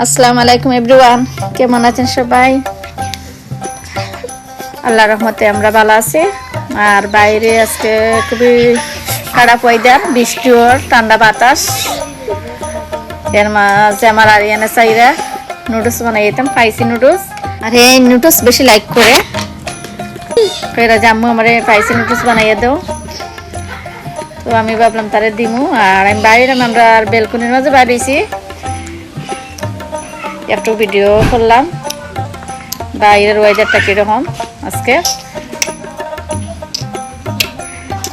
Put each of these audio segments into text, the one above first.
আসসালামু আলাইকুম এভরিওয়ান, কেমন আছেন সবাই? আল্লাহ রহমতে আমরা ভালো আছি। আর বাইরে আজকে খুবই খারাপ ওয়েদার বৃষ্টিও ঠান্ডা বাতাস। এর মাঝে আমার আরিয়ানা চাইরা নুডলস বানাই যেতাম স্পাইসি নুডলস আর এই নুডলস বেশি লাইক করে। ফেরা জাম্মু, আমার স্পাইসি নুডলস বানাইয়া দাও। তো আমি ভাবলাম তারে দিমু। আর আমি বাইরে, আমরা আর বেলকুনির মাঝে বাড়িয়েছি একটু ভিডিও করলাম। বাইরের ওয়েদারটা কীরকম আজকে?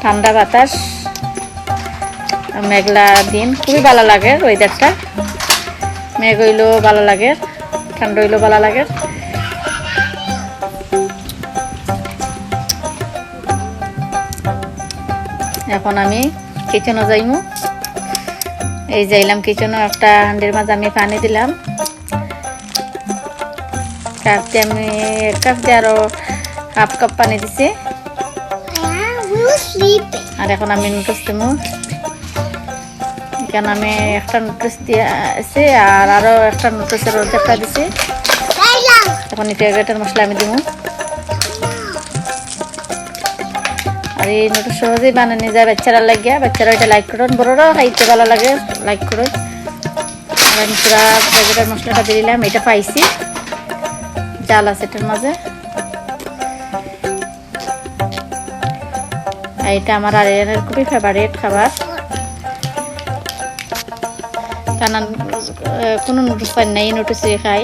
ঠান্ডা বাতাস, মেঘলা দিন, খুবই ভালো লাগে ওয়েদারটা মেঘ হইলেও ভালো লাগে, ঠান্ডা হইলেও ভালো লাগে। এখন আমি কিচেনও যাইমু। এই যাইলাম কিচেনও, একটা হান্ডির মাঝে আমি পানি দিলাম। কাপ দিয়ে আমি এক কাপ দিয়ে আরও হাফ কাপ পানি দিছি. আর এখন আমি নুডলস দিব এখানে আমি একটা নুডলস দিয়ে আছে আর আরও একটা নুডলসের রোজাটা দিছি. এখন ইন্টিগ্রেটের মশলা আমি দিব আর এই নুডলস সহজেই বানানো যায়, বাচ্চারা লাগিয়া। বাচ্চারা এটা লাইক করুন বড়রাও খাইতে ভালো লাগে লাইক করুন। আমি পুরা প্যাকেটের মশলাটা দিলাম, এটা পাইছি। জাল আছে এটার মাঝে। এটা আমার আরিয়ানের খুবই ফেভারিট খাবার। কারণ কোনো নুডলস পাই নাই নুডলসই খাই।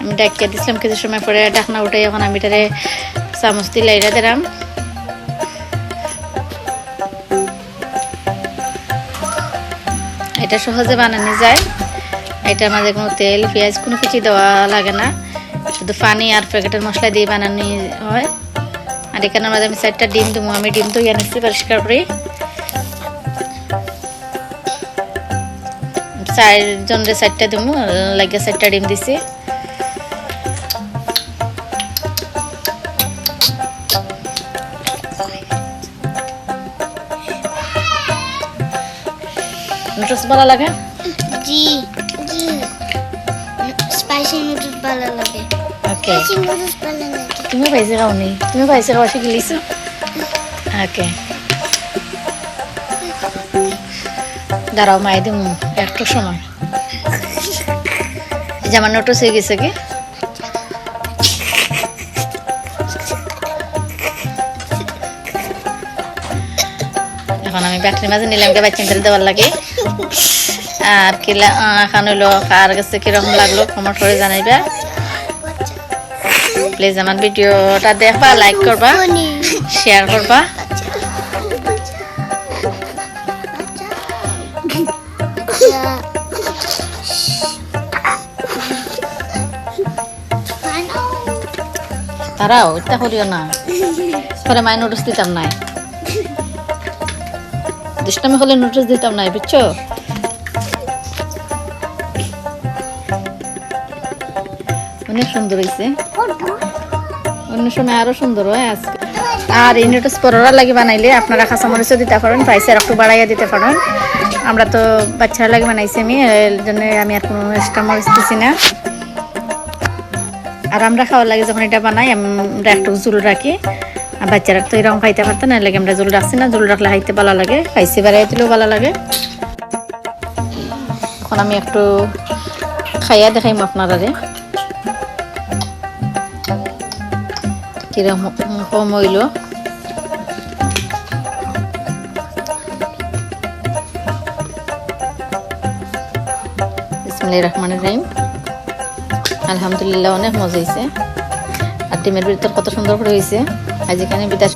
আমি ডাকিয়ে দিছিলাম কিছু সময় পরে, ডাকনা উঠে এখন আমি এটারে চামচ দিয়ে লাইরা দিলাম। এটা সহজে বানানো যায়। এটা মাঝে কোনো তেল, পেঁয়াজ, কোনো কিছু দেওয়া লাগে না। শুধু পানি আর প্যাকেটের মশলা দিয়ে বানানো হয়। আর এখানে মাঝে আমি চারটা ডিম দেবো। আমি ডিম তো এনেছি পরিষ্কার করে। চারজনের চারটা দেবো লাগে চারটা ডিম দিছি। নুডলস ভালো লাগে? জি জি। স্পাইসি নুডলস ভালো লাগে। ওকে। স্পাইসি নুডলস ভালো লাগে। তুমি পাইছে খাওনি তুমি পাইছে খাওয়া শিখে লিছো? ওকে। দাঁড়াও মাই দিম। একটু সময়। আমার নোটস হয়ে গেছে কি? এখন আমি ব্যাটারি মাঝে নিলাম কে বাচ্চা তেল দেওয়ার লাগে আর কি এখন হইল কার কাছে কীরকম লাগল কমেন্ট করে জানাইবা প্লিজ আমার ভিডিওটা দেখবা লাইক করবা. শেয়ার করবা. তারাও এটা করিও না পরে মাই নোটিস দিতাম নাই দুষ্টামি হলে নোটিস দিতাম নাই, বুঝছ? অনেক সুন্দর হয়েছে অন্য সময় আরও সুন্দর হয় আজকে। আর এই নোটিস পরোরা লাগে বানাইলে আপনারা কাঁচামরিচও দিতে পারেন প্রাইসের একটু বাড়াইয়া দিতে পারেন। আমরা তো বাচ্চারা লাগে বানাইছি আমি এর জন্য আমি আর কোনো এক্সট্রা মরিচ দিছি না। আর আমরা খাওয়ার লাগে যখন এটা বানাই, আমরা একটু জুল রাখি। আর বাচ্চারা তো এরকম খাইতে পারতো না লাগে আমরা জুল রাখছি না, জুল রাখলে খাইতে ভালো লাগে, খাইছি বাড়াই দিলেও ভালো লাগে। এখন আমি একটু খাইয়া দেখাইম আপনারা রে কীরকম কম হইল। রহমানির রহিম। আলহামদুলিল্লাহ, অনেক মজা হয়েছে আর ডিমের ভিতর কত সুন্দর করে হয়েছে আজ এখানে বিদায়।